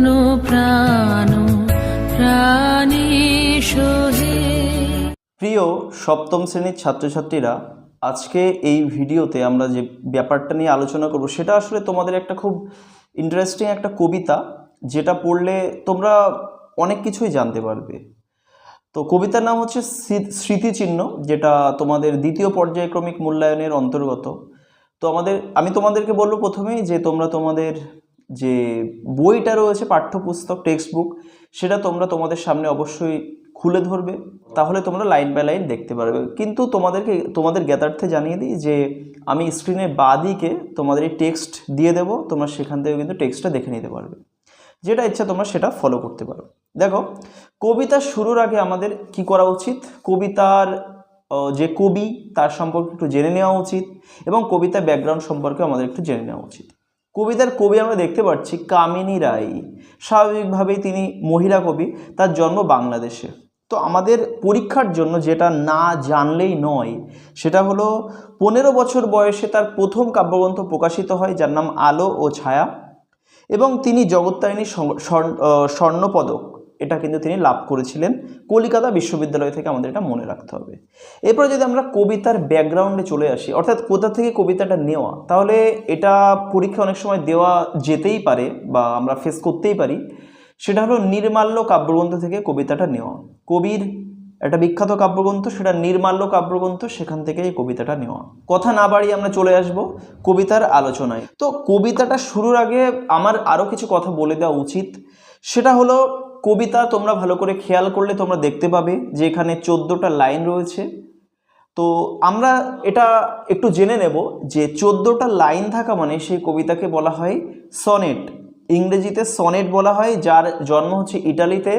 পূর্ণ প্রাণ প্রিয় সপ্তম শ্রেণির ছাত্রছাত্রীরা, আজকে এই ভিডিওতে আমরা যে ব্যাপারটা নিয়ে আলোচনা করব, সেটা আসলে তোমাদের একটা খুব ইন্টারেস্টিং একটা কবিতা, যেটা পড়লে তোমরা অনেক কিছুই জানতে পারবে। তো কবিতার নাম হচ্ছে স্মৃতিচিহ্ন, যেটা তোমাদের দ্বিতীয় পর্যায়ক্রমিক মূল্যায়নের অন্তর্গত। তো আমাদের আমি তোমাদেরকে বলব প্রথমেই যে তোমরা তোমাদের যে বইটা রয়েছে, পাঠ্যপুস্তক টেক্সট বুক সেটা তোমরা তোমাদের সামনে অবশ্যই খুলে ধরবে। তাহলে তোমরা লাইন বাই লাইন দেখতে পারবে। কিন্তু তোমাদেরকে, তোমাদের জ্ঞাতার্থে জানিয়ে দিই যে আমি স্ক্রিনের বাদিকে তোমাদের এই টেক্সট দিয়ে দেবো, তোমরা সেখান থেকে কিন্তু টেক্সটটা দেখে নিতে পারবে। যেটা ইচ্ছা তোমরা সেটা ফলো করতে পারো। দেখো, কবিতা শুরুর আগে আমাদের কি করা উচিত? কবিতার যে কবি, তার সম্পর্কে একটু জেনে নেওয়া উচিত এবং কবিতা ব্যাকগ্রাউন্ড সম্পর্কে আমাদের একটু জেনে নেওয়া উচিত। কবিতার কবি আমরা দেখতে পাচ্ছি কামিনী রায়। স্বাভাবিকভাবেই তিনি মহিলা কবি, তার জন্ম বাংলাদেশে। তো আমাদের পরীক্ষার জন্য যেটা না জানলেই নয়, সেটা হলো পনেরো বছর বয়সে তার প্রথম কাব্যগ্রন্থ প্রকাশিত হয়, যার নাম আলো ও ছায়া। এবং তিনি জগত্তারিণী স্বর্ণপদক এটা কিন্তু তিনি লাভ করেছিলেন। কলিকাতা বিশ্ববিদ্যালয় থেকে আমাদের এটা মনে রাখতে হবে। এরপরে যদি আমরা কবিতার ব্যাকগ্রাউন্ডে চলে আসি, অর্থাৎ কোথা থেকে কবিতাটা নেওয়া, তাহলে এটা পরীক্ষা অনেক সময় দেওয়া যেতেই পারে বা আমরা ফেস করতেই পারি। সেটা হলো নির্মাল্য কাব্যগ্রন্থ থেকে কবিতাটা নেওয়া। কবির একটা বিখ্যাত কাব্যগ্রন্থ, সেটা নির্মাল্য কাব্যগ্রন্থ, সেখান থেকে এই কবিতাটা নেওয়া। কথা না বাড়িয়ে আমরা চলে আসব কবিতার আলোচনায়। তো কবিতাটা শুরুর আগে আমার আরও কিছু কথা বলে দেওয়া উচিত। সেটা হলো কবিতা তোমরা ভালো করে খেয়াল করলে তোমরা দেখতে পাবে যে এখানে চোদ্দোটা লাইন রয়েছে। তো আমরা এটা একটু জেনে নেব যে চোদ্দোটা লাইন থাকা মানে সেই কবিতাকে বলা হয় সনেট। ইংরেজিতে সনেট বলা হয়, যার জন্ম হচ্ছে ইটালিতে,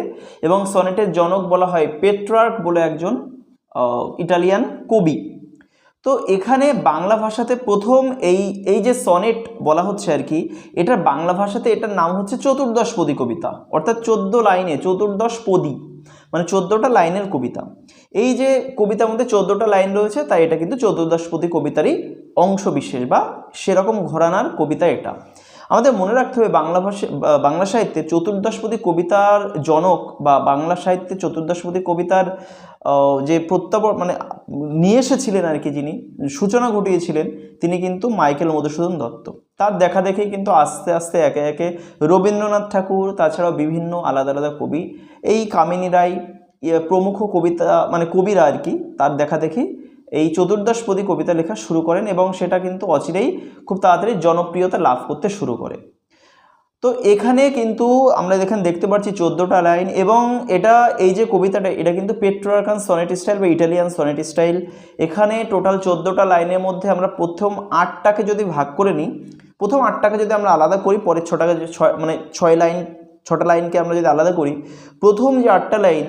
এবং সনেটের জনক বলা হয় পেট্রার্ক বলে একজন ইটালিয়ান কবি। তো এখানে বাংলা ভাষাতে প্রথম এই এই যে সনেট বলা হচ্ছে আর কি, এটার বাংলা ভাষাতে এটার নাম হচ্ছে চতুর্দশ পদী কবিতা, অর্থাৎ চোদ্দ লাইনে, চতুর্দশ পদী মানে চোদ্দোটা লাইনের কবিতা। এই যে কবিতার মধ্যে চোদ্দোটা লাইন রয়েছে, তাই এটা কিন্তু চতুর্দশপদী কবিতারই অংশ বিশেষ বা সেরকম ঘরানার কবিতা এটা। আমাদের মনে রাখতে হবে বাংলা ভাষা বাংলা সাহিত্যে চতুর্দশপদী কবিতার জনক বা বাংলা সাহিত্যে চতুর্দশপদী কবিতার যে প্রত্যাবর মানে নিয়ে এসেছিলেন আর কি যিনি, সূচনা ঘটিয়েছিলেন, তিনি কিন্তু মাইকেল মধুসূদন দত্ত। তার দেখা দেখেই কিন্তু আস্তে আস্তে একে একে রবীন্দ্রনাথ ঠাকুর, তাছাড়াও বিভিন্ন আলাদা আলাদা কবি, এই কামিনী রায় ইয়ে প্রমুখ কবিতা মানে কবিরা আর কি, তার দেখা দেখি এই চতুর্দশপদী কবিতা লেখা শুরু করেন এবং সেটা কিন্তু অচিরেই খুব তাড়াতাড়ি জনপ্রিয়তা লাভ করতে শুরু করে। তো এখানে কিন্তু আমরা এখানে দেখতে পাচ্ছি চোদ্দোটা লাইন এবং এটা, এই যে কবিতাটা, এটা কিন্তু পেট্রোয়ার্কান সনেট স্টাইল বা ইটালিয়ান সনেট স্টাইল। এখানে টোটাল চোদ্দোটা লাইনের মধ্যে আমরা প্রথম আটটাকে যদি ভাগ করে নিই, প্রথম আটটাকে যদি আমরা আলাদা করি, পরের ছটাকে ছয় মানে ছয় লাইন ছটা লাইনকে আমরা যদি আলাদা করি, প্রথম যে আটটা লাইন,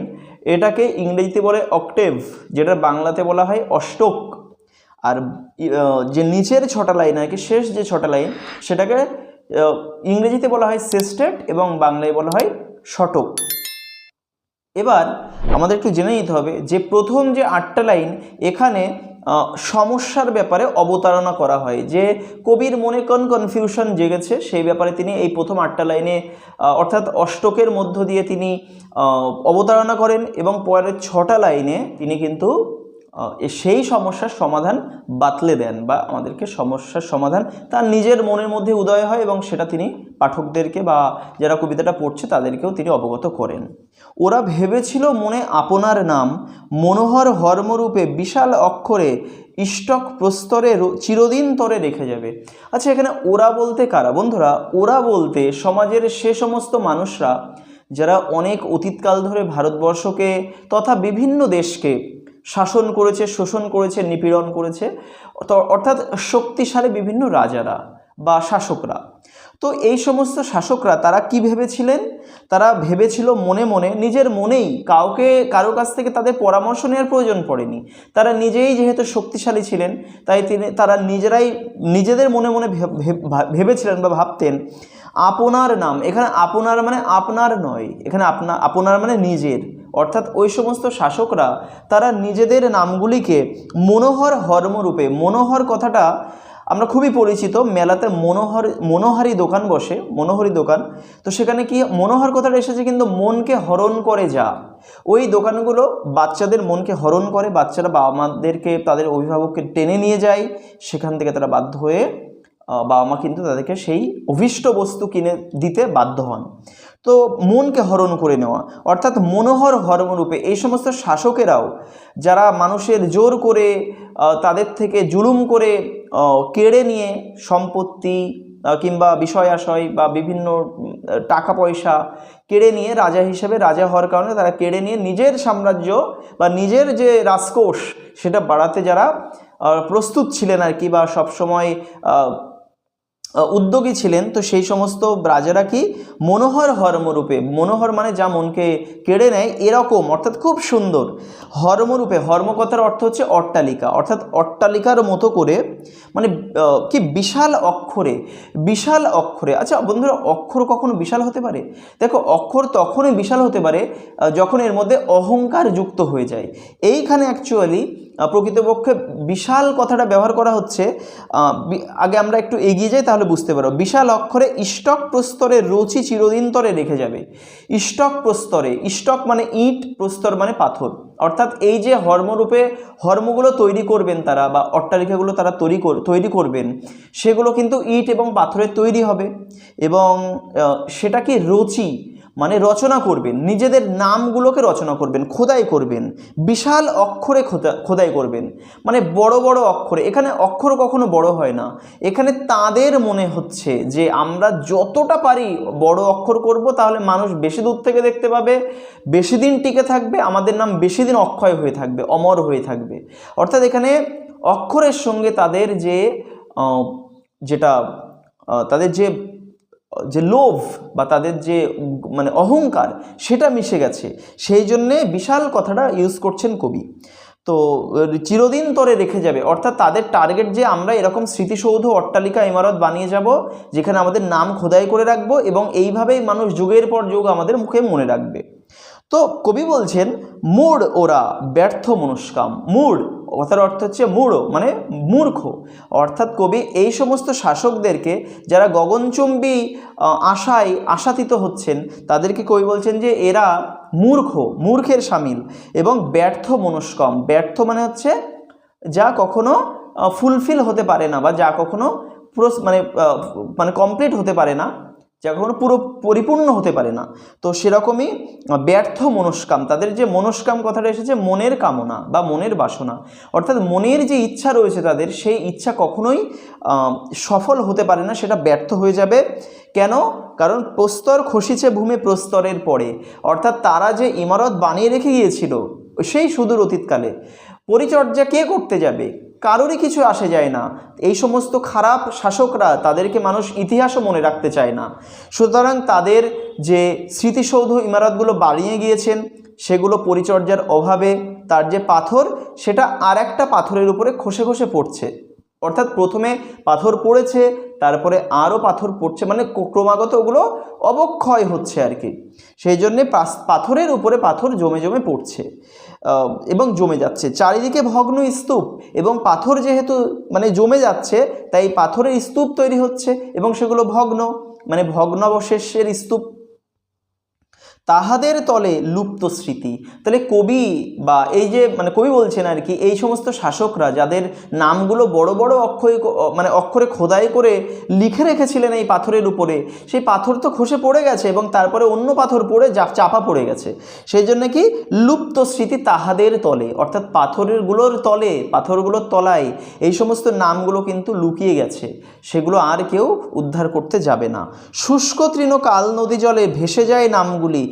এটাকে ইংরেজিতে বলে অক্টেভ যেটা বাংলাতে বলা হয় অষ্টক। আর যে নিচের ছটা লাইন আর কি, শেষ যে ছটা লাইন, সেটাকে ইংরেজিতে বলা হয় সেস্টেট এবং বাংলায় বলা হয় শটক এবার আমাদের একটু জেনে নিতে হবে যে প্রথম যে আটটা লাইন, এখানে সমস্যার ব্যাপারে অবতারণা করা হয়। যে কবির মনে কোন কনফিউশন জেগেছে, সেই ব্যাপারে তিনি এই প্রথম আটটা লাইনে অর্থাৎ অষ্টকের মধ্য দিয়ে তিনি অবতারণা করেন এবং পরের ছটা লাইনে তিনি কিন্তু সেই সমস্যার সমাধান বাতলে দেন বা আমাদেরকে সমস্যার সমাধান তার নিজের মনের মধ্যে উদয় হয় এবং সেটা তিনি পাঠকদেরকে বা যারা কবিতাটা পড়ছে তাদেরকেও তিনি অবগত করেন। ওরা ভেবেছিল মনে আপনার নাম মনোহর হর্মরূপে বিশাল অক্ষরে ইষ্টক প্রস্তরে চিরদিন তরে রেখে যাবে। আচ্ছা এখানে ওরা বলতে কারা? বন্ধুরা, ওরা বলতে সমাজের সে সমস্ত মানুষরা যারা অনেক অতীতকাল ধরে ভারতবর্ষকে তথা বিভিন্ন দেশকে শাসন করেছে, শোষণ করেছে, নিপীড়ন করেছে। অর্থ- অর্থাৎ শক্তিশালী বিভিন্ন রাজারা বা শাসকরা। তো এই সমস্ত শাসকরা তারা কি ভেবেছিলেন? তারা ভেবেছিল মনে মনে, নিজের মনেই কাউকে, কারও কাছ থেকে তাদের পরামর্শ নেওয়ার প্রয়োজন পড়েনি। তারা নিজেই যেহেতু শক্তিশালী ছিলেন, তাই তিনি, তারা নিজেরাই, নিজেদের মনে মনে ভেব- ভেব- ভেবেছিলেন বা ভাবতেন, আপনার নাম। এখানে আপনার মানে আপনার নয়। এখানে আপনা, আপনার মানে নিজের। অর্থাৎ ওই সমস্ত শাসকরা, তারা নিজেদের নামগুলিকে মনোহর হর্মরূপে মনোহর কথাটা আমরা খুবই পরিচিত, মেলাতে মনোহর, মনোহারি দোকান বসে, মনোহরি দোকান। তো সেখানে কি মনোহর কথাটা এসেছে কিন্তু মনকে হরণ করে যা। ওই দোকানগুলো বাচ্চাদের মনকে হরণ করে, বাচ্চারা বাবা মাদেরকে, তাদের অভিভাবককে টেনে নিয়ে যায়। সেখান থেকে তারা বাধ্য হয়ে বাবা মা কিন্তু তাদেরকে সেই অভিষ্ট বস্তু কিনে দিতে বাধ্য হন। তো মনকে হরণ করে নেওয়া, অর্থাৎ মনোহর হরমরূপে এই সমস্ত শাসকেরাও, যারা মানুষের জোর করে তাদের থেকে জুলুম করে কেড়ে নিয়ে সম্পত্তি কিংবা বিষয় আশয় বা বিভিন্ন টাকা পয়সা কেড়ে নিয়ে রাজা হিসেবে রাজা হওয়ার কারণে তারা কেড়ে নিয়ে নিজের সাম্রাজ্য বা নিজের যে রাজকোষ, সেটা বাড়াতে যারা প্রস্তুত ছিলেন আর কি বা সবসময় উদ্যোগী ছিলেন, তো সেই সমস্ত রাজারা কি মনোহর হর্মরূপে মনোহর মানে যা মনকে কেড়ে নেয়, এরকম, অর্থাৎ খুব সুন্দর হর্মরূপে হর্মকথার অর্থ হচ্ছে অট্টালিকা, অর্থাৎ অট্টালিকার মতো করে মানে কি বিশাল অক্ষরে বিশাল অক্ষরে আচ্ছা বন্ধুরা, অক্ষর কখনো বিশাল হতে পারে? দেখো, অক্ষর তখনই বিশাল হতে পারে যখন এর মধ্যে অহংকার যুক্ত হয়ে যায়, এইখানে অ্যাকচুয়ালি প্রকৃতপক্ষে বিশাল কথাটা ব্যবহার করা হচ্ছে আগে আমরা একটু এগিয়ে যাই তাহলে বুঝতে পারো। বিশাল অক্ষরে ইষ্টক প্রস্তরে রচি চিরদিন তরে রেখে যাবে। ইষ্টক প্রস্তরে ইষ্টক মানে ইট, প্রস্তর মানে পাথর। অর্থাৎ এই যে হর্মরূপে হর্মগুলো তৈরি করবেন তারা বা অট্টালিকাগুলো তারা তৈরি তৈরি করবেন, সেগুলো কিন্তু ইট এবং পাথরের তৈরি হবে। এবং সেটা কি রচি মানে রচনা করবেন, নিজেদের নামগুলোকে রচনা করবেন, খোদাই করবেন, বিশাল অক্ষরে খোদা, খোদাই করবেন। মানে বড় বড় অক্ষরে, এখানে অক্ষর কখনো বড় হয় না। এখানে তাদের মনে হচ্ছে যে আমরা যতটা পারি বড় অক্ষর করব, তাহলে মানুষ বেশি দূর থেকে দেখতে পাবে, বেশি দিন টিকে থাকবে, আমাদের নাম বেশি দিন অক্ষয় হয়ে থাকবে, অমর হয়ে থাকবে। অর্থাৎ এখানে অক্ষরের সঙ্গে তাদের যে যেটা তাদের যে যে লোভ বা তাদের যে মানে অহংকার, সেটা মিশে গেছে। সেই জন্যে বিশাল কথাটা ইউজ করছেন কবি। তো, চিরদিন তরে রেখে যাবে। অর্থাৎ তাদের টার্গেট যে আমরা এরকম স্মৃতিসৌধ, অট্টালিকা, ইমারত বানিয়ে যাব, যেখানে আমাদের নাম খোদাই করে রাখব এবং এইভাবেই মানুষ যুগের পর যুগ আমাদের মুখে মনে রাখবে। তো কবি বলছেন মূঢ় ওরা, ব্যর্থ মনস্কাম। মূঢ় কথার অর্থ হচ্ছে মূঢ় মানে মূর্খ। অর্থাৎ কবি এই সমস্ত শাসকদেরকে যারা গগনচুম্বী আশায় আশাতীত হচ্ছেন, তাদেরকে কবি বলছেন যে এরা মূর্খ, মূর্খের সামিল এবং ব্যর্থ মনস্কম। ব্যর্থ মানে হচ্ছে যা কখনো ফুলফিল হতে পারে না বা যা কখনো মানে মানে কমপ্লিট হতে পারে না। যা কখনো পুরো পরিপূর্ণ হতে পারে না। তো সেরকমই ব্যর্থ মনস্কাম, তাদের যে মনস্কাম কথাটা এসেছে, মনের কামনা বা মনের বাসনা। অর্থাৎ মনের যে ইচ্ছা রয়েছে তাদের, সেই ইচ্ছা কখনোই সফল হতে পারে না, সেটা ব্যর্থ হয়ে যাবে। কেন? কারণ প্রস্তর খসিছে ভূমি প্রস্তরের পরে। অর্থাৎ তারা যে ইমারত বানিয়ে রেখে গিয়েছিল, সেই সুদূর অতীতকালে। পরিচর্যা কে করতে যাবে? কারোরই কিছু আসে যায় না। এই সমস্ত খারাপ শাসকরা তাদেরকে মানুষ ইতিহাসও মনে রাখতে চায় না। সুতরাং তাদের যে স্মৃতিসৌধ ইমারতগুলো বাড়িয়ে গিয়েছেন, সেগুলো পরিচর্যার অভাবে তার যে পাথর, সেটা আর একটা পাথরের উপরে খসে খসে পড়ছে। অর্থাৎ প্রথমে পাথর পড়েছে, তারপরে আরও পাথর পড়ছে মানে ক্র- ক্রমাগত ওগুলো অবক্ষয় হচ্ছে আর কি। সেই জন্যে পাথরের উপরে পাথর জমে জমে পড়ছে এবং জমে যাচ্ছে। চারিদিকে ভগ্ন স্তূপ, এবং পাথর যেহেতু মানে জমে যাচ্ছে, তাই পাথরের স্তূপ তৈরি হচ্ছে, এবং সেগুলো ভগ্ন মানে ভগ্নাবশেষের স্তূপ তাহাদের তলে লুপ্ত স্মৃতি। তাহলে কবি বা এই যে মানে কবি বলছেন আর কি, এই সমস্ত শাসকরা যাদের নামগুলো বড় বড় অক্ষরে মানে অক্ষরে খোদাই করে লিখে রেখেছিলেন এই পাথরের উপরে, সেই পাথর তো খসে পড়ে গেছে এবং তারপরে অন্য পাথর পড়ে যা- চাপা পড়ে গেছে। সেই জন্য কি? লুপ্ত স্মৃতি তাহাদের তলে, অর্থাৎ পাথরেরগুলোর তলে, পাথরগুলোর তলায় এই সমস্ত নামগুলো কিন্তু লুকিয়ে গেছে। সেগুলো আর কেউ উদ্ধার করতে যাবে না। শুষ্ক তৃণ কাল নদী জলে ভেসে যায় নামগুলি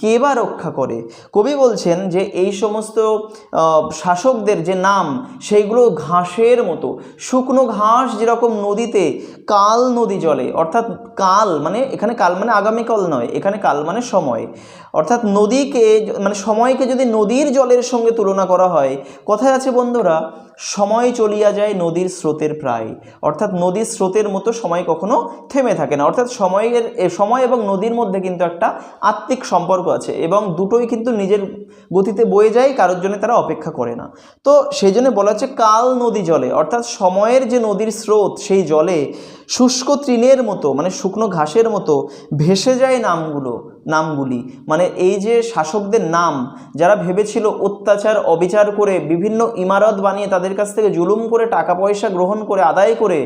কে বা রক্ষা করে? কবি বলছেন যে এই সমস্ত শাসকদের যে নাম, সেইগুলো ঘাসের মতো। শুকনো ঘাস যেরকম নদীতে কাল নদী জলে, অর্থাৎ কাল মানে এখানে কাল মানে আগামীকাল নয়, এখানে কাল মানে সময়। অর্থাৎ নদীকে মানে সময়কে যদি নদীর জলের সঙ্গে তুলনা করা হয়, কথায় আছে বন্ধুরা, সময় চলিয়া যায় নদীর স্রোতের প্রায়। অর্থাৎ নদীর স্রোতের মতো সময় কখনো থেমে থাকে না। অর্থাৎ সময়ের সময় এবং নদীর মধ্যে কিন্তু একটা আত্মিক সম্পর্ক আছে এবং দুটোই কিন্তু নিজের গতিতে বয়ে যায়, কারোর জন্য তারা অপেক্ষা করে না। তো সেই জন্য বলা হচ্ছে কাল নদী জলে, অর্থাৎ সময়ের যে নদীর স্রোত, সেই জলে শুষ্ক তৃণের মতো মানে শুকনো ঘাসের মতো ভেসে যায় নামগুলো, নামগুলি। মানে এই যে শাসকদের নাম, যারা ভেবেছিল অত্যাচার, অবিচার করে বিভিন্ন ইমারত বানিয়ে তাদের কাছ থেকে জুলুম করে টাকা পয়সা গ্রহণ করে, আদায় করে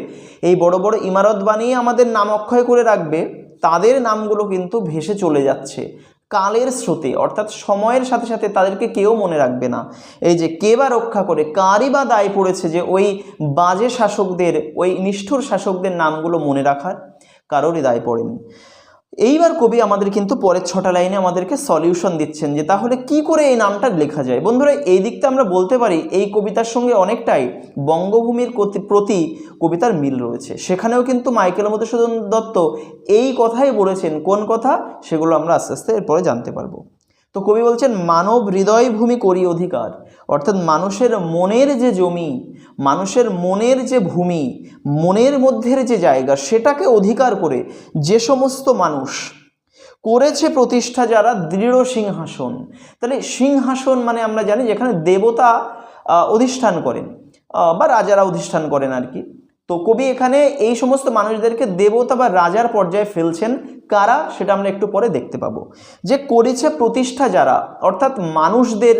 এই বড় বড় ইমারত বানিয়ে আমাদের নাম অক্ষয় করে রাখবে, তাদের নামগুলো কিন্তু ভেসে চলে যাচ্ছে। কালের স্রোতে, অর্থাৎ সময়ের সাথে সাথে তাদেরকে কেউ মনে রাখবে না। এই যে, কে বা রক্ষা করে, কারই বা দায় পড়েছে যে ওই বাজে শাসকদের, ওই নিষ্ঠুর শাসকদের নামগুলো মনে রাখার? কারোরই দায় পড়েনি। এইবার কবি আমাদের কিন্তু পরের ছটা লাইনে আমাদেরকে সলিউশন দিচ্ছেন যে তাহলে কি করে এই নামটা লেখা যায়? বন্ধুরা, এই দিকটা আমরা বলতে পারি এই কবিতার সঙ্গে অনেকটাই বঙ্গভূমির প্রতি কবিতার মিল রয়েছে। সেখানেও কিন্তু মাইকেল মধুসূদন দত্ত এই কথাই বলেছেন। কোন কথা? সেগুলো আমরা আস্তে আস্তে এরপরে জানতে পারব। তো কবি বলছেন, মানব হৃদয় ভূমি করি অধিকার। অর্থাৎ মানুষের মনের যে জমি, মানুষের মনের যে ভূমি, মনের মধ্যের যে জায়গা, সেটাকে অধিকার করে যে সমস্ত মানুষ করেছে প্রতিষ্ঠা যারা দৃঢ় সিংহাসন। তাহলে সিংহাসন মানে আমরা জানি যেখানে দেবতা অধিষ্ঠান করেন বা রাজারা অধিষ্ঠান করেন আর কি। তো কবি এখানে এই সমস্ত মানুষদেরকে দেবতা বা রাজার পর্যায়ে ফেলছেন। কারা? সেটা আমরা একটু পরে দেখতে পাবো। যে করেছে প্রতিষ্ঠা যারা, অর্থাৎ মানুষদের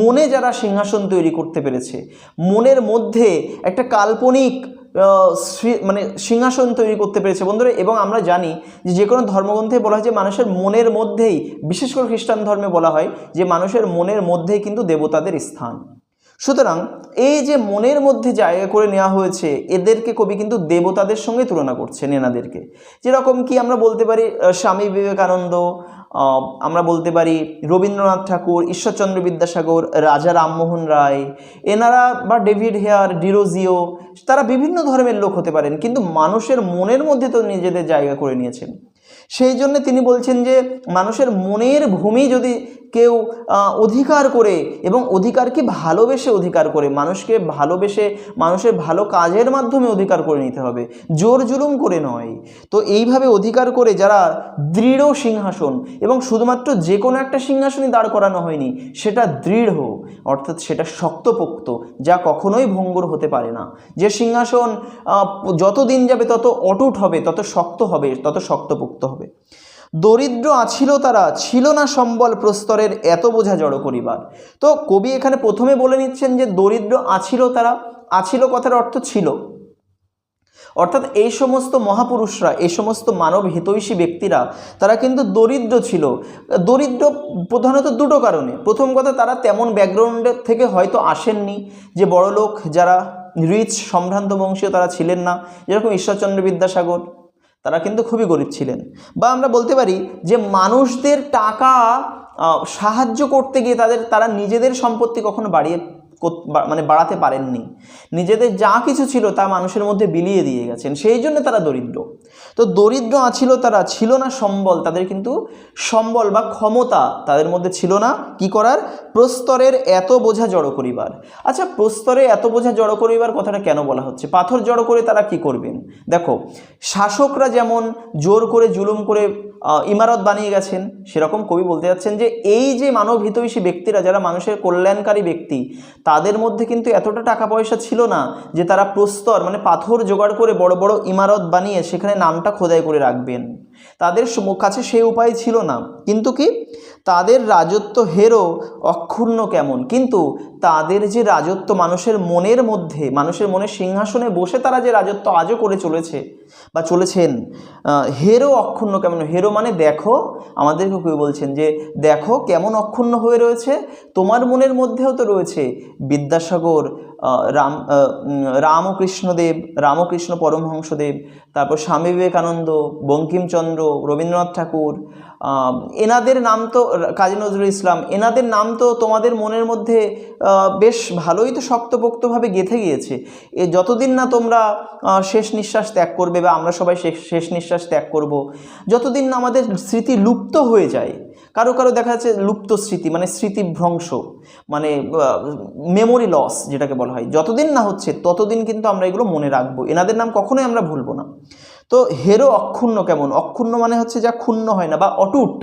মনে যারা সিংহাসন তৈরি করতে পেরেছে, মনের মধ্যে একটা কাল্পনিক মানে সিংহাসন তৈরি করতে পেরেছে বন্ধুরা। এবং আমরা জানি যে যে কোনো ধর্মগ্রন্থে বলা হয় যে মানুষের মনের মধ্যেই, বিশেষ করে খ্রিস্টান ধর্মে বলা হয় যে মানুষের মনের মধ্যেই কিন্তু দেবতাদের স্থান। সুতরাং এই যে মনের মধ্যে জায়গা করে নেওয়া হয়েছে, এদেরকে কবি কিন্তু দেবতাদের সঙ্গে তুলনা করছেন এনাদেরকে। যেরকম কি আমরা বলতে পারি স্বামী বিবেকানন্দ আমরা বলতে পারি রবীন্দ্রনাথ ঠাকুর, ঈশ্বরচন্দ্র বিদ্যাসাগর, রাজা রামমোহন রায়, এনারা বা ডেভিড হেয়ার, ডিরোজিও, তারা বিভিন্ন ধর্মের লোক হতে পারেন, কিন্তু মানুষের মনের মধ্যে তো নিজেদের জায়গা করে নিয়েছেন। সেই জন্য তিনি বলছেন যে, মানুষের মনের ভূমি যদি কেউ অধিকার করে এবং অধিকারকে ভালোবেসে অধিকার করে, মানুষকে ভালোবেসে, মানুষের ভালো কাজের মাধ্যমে অধিকার করে নিতে হবে, জোর জুলুম করে নয়। তো এইভাবে অধিকার করে যারা দৃঢ় সিংহাসন এবং শুধুমাত্র যে কোনো একটা সিংহাসনই দাঁড় করানো হয়নি, সেটা দৃঢ়, অর্থাৎ সেটা শক্তপোক্ত, যা কখনোই ভঙ্গুর হতে পারে না। যে সিংহাসন যত দিন যাবে তত অটুট হবে, তত শক্ত হবে, তত শক্তপোক্ত হবে। দরিদ্র আছিল তারা, ছিল না সম্বল প্রস্তরের এত বোঝা জড়ো করিবার। তো কবি এখানে প্রথমে বলে নিচ্ছেন যে, দরিদ্র আছিল তারা, আছিল কথার অর্থ ছিল। অর্থাৎ এই সমস্ত মহাপুরুষরা, এই সমস্ত মানব হিতৈষী ব্যক্তিরা, তারা কিন্তু দরিদ্র ছিল। দরিদ্র প্রধানত দুটো কারণে। প্রথম কথা, তারা তেমন ব্যাকগ্রাউন্ডের থেকে হয়তো আসেননি যে বড় লোক যারা রিচ সম্ভ্রান্ত বংশীয় তারা ছিলেন না। যেরকম ঈশ্বরচন্দ্র বিদ্যাসাগর তারা কিন্তু খুবই গরিব ছিলেন। বা আমরা বলতে পারি যে মানুষদের টাকা সাহায্য করতে গিয়ে তাদের, তারা নিজেদের সম্পত্তি কখনো বাড়িয়ে মানে বাড়াতে পারেননি। নিজেদের যা কিছু ছিল তা মানুষের মধ্যে বিলিয়ে দিয়ে গেছেন। সেই জন্য তারা দরিদ্র। তো দরিদ্র আছিল তারা, ছিল না সম্বল, তাদের কিন্তু সম্বল বা ক্ষমতা তাদের মধ্যে ছিল না। কি করার? প্রস্তরের এত বোঝা জড়ো করিবার। আচ্ছা প্রস্তরে এত বোঝা জড়ো করিবার কথাটা কেন বলা হচ্ছে? পাথর জড়ো করে তারা কি করবেন? দেখো, শাসকরা যেমন জোর করে জুলুম করে ইমারত বানিয়ে গেছেন, সেরকম কবি বলতে যাচ্ছেন যে এই যে মানব হিতৈষী ব্যক্তিরা, যারা মানুষের কল্যাণকারী ব্যক্তি, তাদের মধ্যে কিন্তু এতটা টাকা পয়সা ছিল না যে তারা প্রস্তর মানে পাথর জোগাড় করে বড় বড় ইমারত বানিয়ে সেখানে নামটা খোদাই করে রাখবেন। তাদের কাছে সেই উপায় ছিল না। কিন্তু কি? তাদের রাজত্ব হেরো অক্ষুণ্ণ কেমন? কিন্তু তাদের যে রাজত্ব মানুষের মনের মধ্যে, মানুষের মনের সিংহাসনে বসে তারা যে রাজত্ব আজও করে চলেছে বা চলেছেন হেরো অক্ষুণ্ণ কেমন? হেরো মানে দেখো, আমাদেরকে কেউ বলছেন যে, দেখো কেমন অক্ষুণ্ণ হয়ে রয়েছে, তোমার মনের মধ্যেও তো রয়েছে বিদ্যাসাগর রাম রামকৃষ্ণদেব, রামকৃষ্ণ পরমহংসদেব, তারপর স্বামী বিবেকানন্দ, বঙ্কিমচন্দ্র, রবীন্দ্রনাথ ঠাকুর এনাদের নাম তো, কাজী নজরুল ইসলাম, এনাদের নাম তো তোমাদের মনের মধ্যে বেশ ভালোই তো শক্তপোক্তভাবে গেঁথে গিয়েছে। এ যতদিন না তোমরা শেষ নিঃশ্বাস ত্যাগ করবে বা আমরা সবাই শেষ নিঃশ্বাস ত্যাগ করব, যতদিন না আমাদের স্মৃতি লুপ্ত হয়ে যায় কারও কারও দেখা যাচ্ছে লুপ্ত স্মৃতি মানে স্মৃতিভ্রংশ মানে মেমোরি লস যেটাকে বলা হয়। যতদিন না হচ্ছে, ততদিন কিন্তু আমরা এগুলো মনে রাখব। এনাদের নাম কখনোই আমরা ভুলবো না। তো হেরো অক্ষুণ্ণ কেমন? অক্ষুণ্ণ মানে হচ্ছে যা ক্ষুণ্ণ হয় না বা অটুট।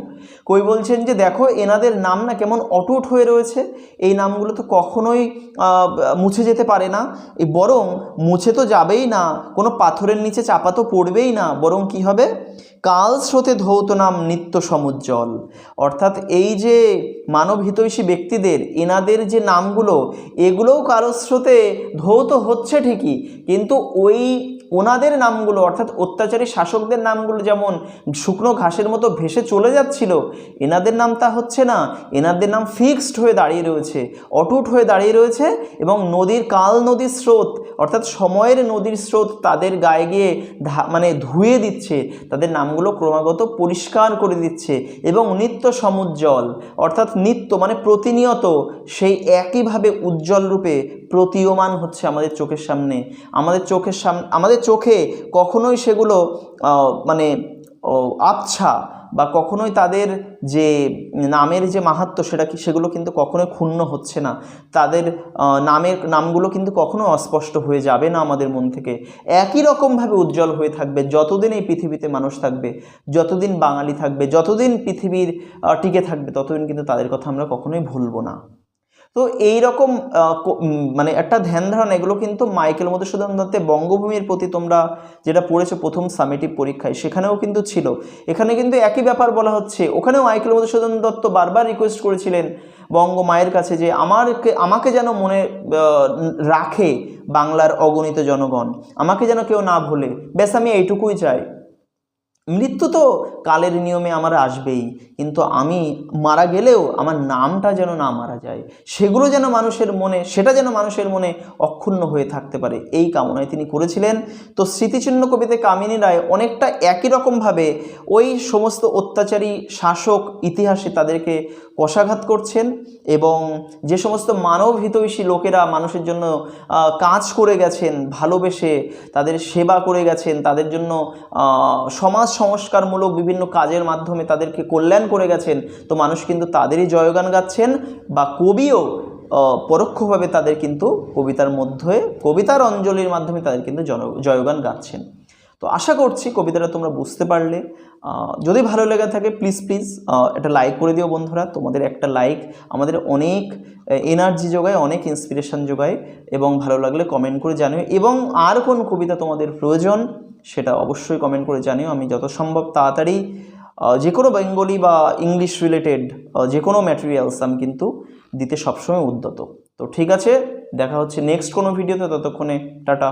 কই বলছেন যে দেখো, এনাদের নাম না কেমন অটুট হয়ে রয়েছে। এই নামগুলো তো কখনোই মুছে যেতে পারে না। বরং মুছে তো যাবেই না। কোনো পাথরের নিচে চাপা তো পড়বেই না। বরং কি হবে? কাল স্রোতে ধৌত নাম নিত্য সমুজ্জ্বল। অর্থাৎ এই যে মানব হিতৈষী ব্যক্তিদের, এনাদের যে নামগুলো, এগুলোও কারও স্রোতে ধৌত হচ্ছে ঠিকই। কিন্তু ওই ওনাদের নামগুলো, অর্থাৎ অত্যাচারী শাসকদের নামগুলো যেমন শুকনো ঘাসের মতো ভেসে চলে যাচ্ছিল, এনাদের নাম তা হচ্ছে না। এনাদের নাম ফিক্সড হয়ে দাঁড়িয়ে রয়েছে, অটুট হয়ে দাঁড়িয়ে রয়েছে এবং নদীর কাল নদীর স্রোত, অর্থাৎ সময়ের নদীর স্রোত তাদের গায়ে গিয়ে মানে ধুয়ে দিচ্ছে, তাদের নামগুলো ক্রমাগত পরিষ্কার করে দিচ্ছে এবং নিত্য সমুজ্জ্বল, অর্থাৎ নিত্য মানে প্রতিনিয়ত সেই একইভাবে উজ্জ্বল রূপে প্রতীয়মান হচ্ছে আমাদের চোখের সামনে। আমাদের চোখের সামনে আমাদের চোখে কখনোই সেগুলো মানে ও, আবছা বা কখনোই তাদের যে নামের যে মাহাত্ম্য সেটা কি সেগুলো কিন্তু কখনোই ক্ষুণ্ণ হচ্ছে না। তাদের নামের নামগুলো কিন্তু কখনো অস্পষ্ট হয়ে যাবে না আমাদের মন থেকে। একই রকমভাবে উজ্জ্বল হয়ে থাকবে যতদিন এই পৃথিবীতে মানুষ থাকবে যতদিন বাঙালি থাকবে যতদিন পৃথিবীর টিকে থাকবে ততদিন কিন্তু তাদের কথা আমরা কখনোই ভুলবো না। তো এই রকম মানে একটা ধ্যান ধারণা, এগুলো কিন্তু মাইকেল মধুসূদন দত্তের বঙ্গভূমির প্রতি তোমরা যেটা পড়েছো প্রথম সামেটিভ পরীক্ষায়, সেখানেও কিন্তু ছিল। এখানে কিন্তু একই ব্যাপার বলা হচ্ছে। ওখানেও মাইকেল মধুসূদন দত্ত বারবার রিকোয়েস্ট করেছিলেন বঙ্গ মায়ের কাছে যে, আমারকে, আমাকে যেন মনে রাখে বাংলার অগণিত জনগণ। আমাকে যেন কেউ না ভুলে। ব্যাস, আমি এইটুকুই চাই। মৃত্যু তো কালের নিয়মে আমার আসবেই, কিন্তু আমি মারা গেলেও আমার নামটা যেন না মারা যায়, সেগুলো যেন মানুষের মনে, সেটা যেন মানুষের মনে অক্ষুণ্ণ হয়ে থাকতে পারে, এই কামনায় তিনি করেছিলেন। তো স্মৃতিচিহ্ন কবিতে কামিনী রায় অনেকটা একই রকমভাবে ওই সমস্ত অত্যাচারী শাসক ইতিহাসে তাদেরকে কষাঘাত করছেন এবং যে সমস্ত মানব হিতৈষী লোকেরা মানুষের জন্য কাজ করে গেছেন, ভালোবেসে তাদের সেবা করে গেছেন, তাদের জন্য সমাজ সংস্কারমূলক বিভিন্ন কাজের মাধ্যমে তাদেরকে কল্যাণ করে গেছেন, তো মানুষ কিন্তু তাদেরই জয়গান গাচ্ছেন বা কবিও পরোক্ষভাবে তাদের কিন্তু কবিতার মধ্যে, কবিতার অঞ্জলির মাধ্যমে তাদের কিন্তু জন- জয়গান গাচ্ছেন। তো আশা করছি কবিতাটা তোমরা বুঝতে পারলে। যদি ভালো লেগে থাকে প্লিজ প্লিজ একটা লাইক করে দিও বন্ধুরা। তোমাদের একটা লাইক আমাদের অনেক এনার্জি যোগায়, অনেক ইন্সপিরেশন যোগায় এবং ভালো লাগলে কমেন্ট করে জানিও। এবং আর কোন কবিতা তোমাদের প্রয়োজন সেটা অবশ্যই কমেন্ট করে জানিও। আমি যত সম্ভব তাড়াতাড়ি যে কোনো বেঙ্গলি বা ইংলিশ রিলেটেড যে কোনো ম্যাটেরিয়ালস আমি কিন্তু দিতে সবসময় উদ্যত। তো ঠিক আছে, দেখা হচ্ছে নেক্সট কোনো ভিডিওতে ততক্ষণে টাটা।